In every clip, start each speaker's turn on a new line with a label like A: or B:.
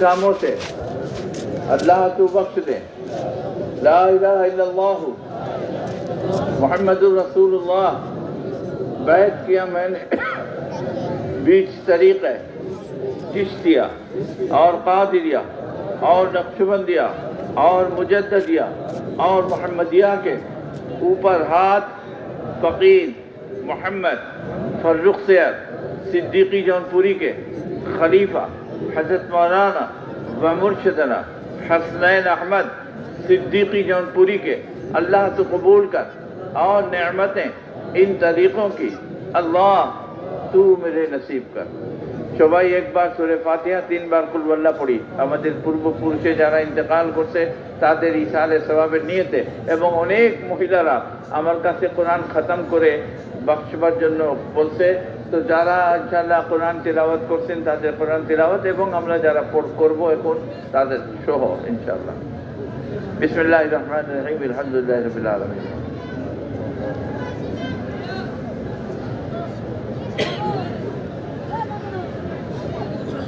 A: کاموں سے۔ اللہ تو بخش دے۔ لا الہ الا اللہ۔ محمد الرسول اللہ۔ بیت کیا میں نے۔ بیچ طریقہ دیا۔ اور قادریہ اور نقشبندیہ اور مجددیہ اور محمدیہ کے اوپر ہاتھ۔ فقیر محمد فرخ سیر صدیقی جانپوری کے خلیفہ۔ حضرت مولانا و مرشدنا حسنین احمد صدیقی جونپوری کے اللہ تو قبول کر اور نعمتیں ان طریقوں کی اللہ تو میرے نصیب کر۔ شبہ ایک بار سور فاتحہ تین بار کلب اللہ پڑی امدین پورچے جانا انتقال کرتے تاطر ریسال صبح نیت ہے۔ اب انیک مہیلا را امر کا سے قرآن ختم کرے، بخش بنوں بولتے তো যারা ইনশাল্লাহ কোরআন তিলাওয়াত করছেন তাদের কোরআন তিলাওয়াত এবং আমরা যারা পড় করবো এখন তাদের সহ ইনশাল্লাহ বিসমিল্লাহ রহমান রহিম আলহামদুলিল্লাহ রবিল আলমিন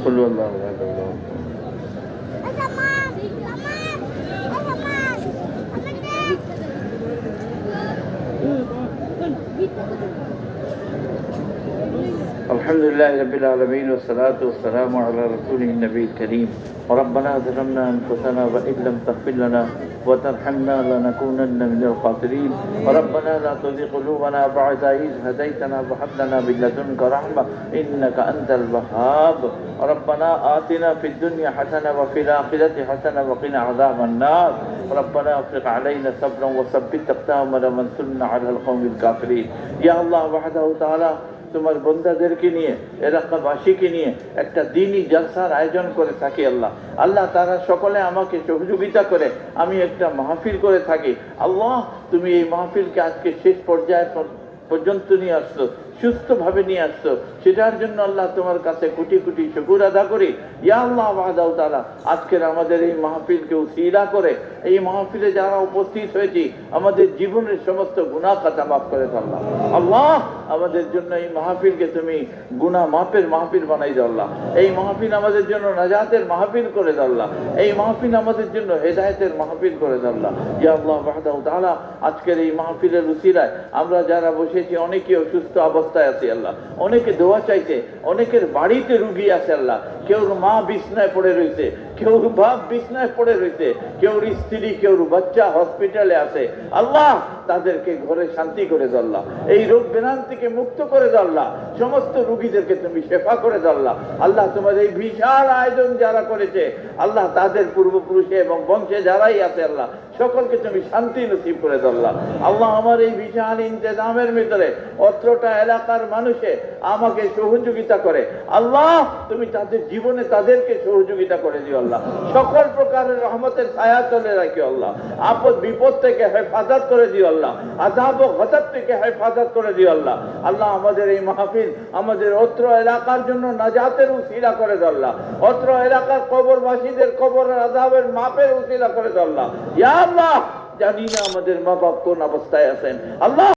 A: قل هو الله احد الله الحمد لله رب العالمين والصلاة والسلام على رسوله النبي الكريم. وربنا ظلمنا أنفسنا وإن لم تغفر لنا وترحمنا لنكونن من الخاسرين. وربنا لا تزغ قلوبنا بعد إذ هديتنا وهب لنا من لدنك رحمة إنك أنت الوهاب. ربنا آتنا في الدنيا حسنة وفي الآخرة حسنة وقنا عذاب النار. ربنا أفرغ علينا صبرا وثبت أقدامنا وانصرنا على القوم الكافرين. يا الله وحده تعالى তোমার বন্দাদেরকে নিয়ে, এলাকাবাসীকে নিয়ে একটা দিনই জলসার আয়োজন করে থাকি আল্লাহ। আল্লাহ তারা সকলে আমাকে সহযোগিতা করে, আমি একটা মাহফিল করে থাকি। আল্লাহ, তুমি এই মাহফিলকে আজকে শেষ পর্যায়ে পর- পর্যন্ত নিয়ে আসছো। সুস্থভাবে নিয়ে আসছো। সেটার জন্য আল্লাহ তোমার কাছে কোটি কোটি শুকুর আদা করি। ইয়া আল্লাহ বাদাও তারা আজকের আমাদের এই মাহফিলকে উসিলা করে, এই মাহফিলে যারা উপস্থিত হয়েছি, আমাদের জীবনের সমস্ত গুণা খাতা মাফ করে আল্লাহ। আল্লাহ, আমাদের জন্য এই মাহফিলকে তুমি গুণা মাপের মাহফিল বানাই আল্লাহ। এই মাহফিল আমাদের জন্য নাজাতের মাহফিল করে আল্লাহ। এই মাহফিল আমাদের জন্য হেদায়েতের মাহফিল করে আল্লাহ। ইয়া আল্লাহ বাহাদাউ তাআলা, আজকের এই মাহফিলের উসিলায় আমরা যারা বসেছি অনেকে অসুস্থ অবস্থায় আছি আল্লাহ। অনেকে দোয়া চাইছে, অনেকের বাড়িতে রুগী আছে আল্লাহ। কেউ মা বিছনায় পড়ে রয়েছে কেউ বাপ বিছনায় পড়ে রয়েছে, কেউ স্ত্রী, কেউ বাচ্চা হসপিটালে আছে। আল্লাহ তাদেরকে ঘরে শান্তি করে এই রোগ মুক্ত করে সমস্ত রুগীদেরকে তুমি শেফা করে আল্লাহ। তোমার এই বিশাল আয়োজন যারা করেছে, আল্লাহ তাদের পূর্বপুরুষে এবং বংশে যারাই আছে আল্লাহ, সকলকে তুমি শান্তি নসিব করে দল্লা আল্লাহ। আমার এই বিশাল ইন্তজামের ভিতরে অত্রটা এলাকার মানুষে আমাকে সহযোগিতা করে। আল্লাহ তুমি তাদের জীবনে তাদেরকে সহযোগিতা করে দিও আল্লাহ। সকল প্রকারের রহমতের ছায়া চলে রাখি আল্লাহ। আপদ, বিপদ থেকে হেফাজত করে দিও আল্লাহ। আজাব ও গজব থেকে হেফাজত করে দিও আল্লাহ। আল্লাহ আমাদের এই মাহফিল, আমাদের অত্র এলাকার জন্য নাজাতের উসিলা করে আল্লাহ। অত্র এলাকার কবরবাসীদের কবরের আজাবের মাপের উসিলা করে আল্লাহ। ইয়া আল্লাহ, জানি না আমাদের মা বাপ কোন অবস্থায় আছেন। আল্লাহ